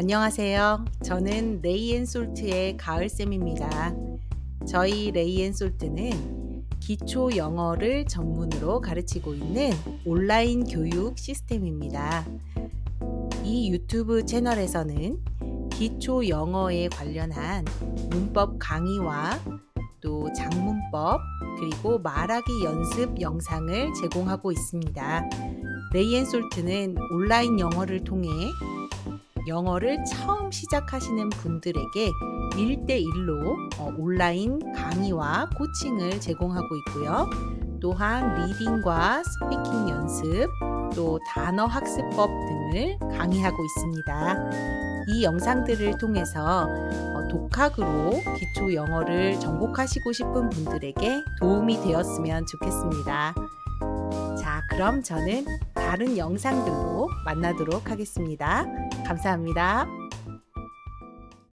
안녕하세요. 저는 레이앤솔트의 가을쌤입니다. 저희 레이앤솔트는 기초 영어를 전문으로 가르치고 있는 온라인 교육 시스템입니다. 이 유튜브 채널에서는 기초 영어에 관련한 문법 강의와 또 장문법 그리고 말하기 연습 영상을 제공하고 있습니다. 레이앤솔트는 온라인 영어를 통해 영어를 처음 시작하시는 분들에게 1대1로 어, 온라인 강의와 코칭을 제공하고 있고요. 또한 리딩과 스피킹 연습, 또 단어 학습법 등을 강의하고 있습니다. 이 영상들을 통해서 어, 독학으로 기초 영어를 정복하시고 싶은 분들에게 도움이 되었으면 좋겠습니다. 자, 그럼 저는 다른 영상들로 만나도록 하겠습니다. 감사합니다.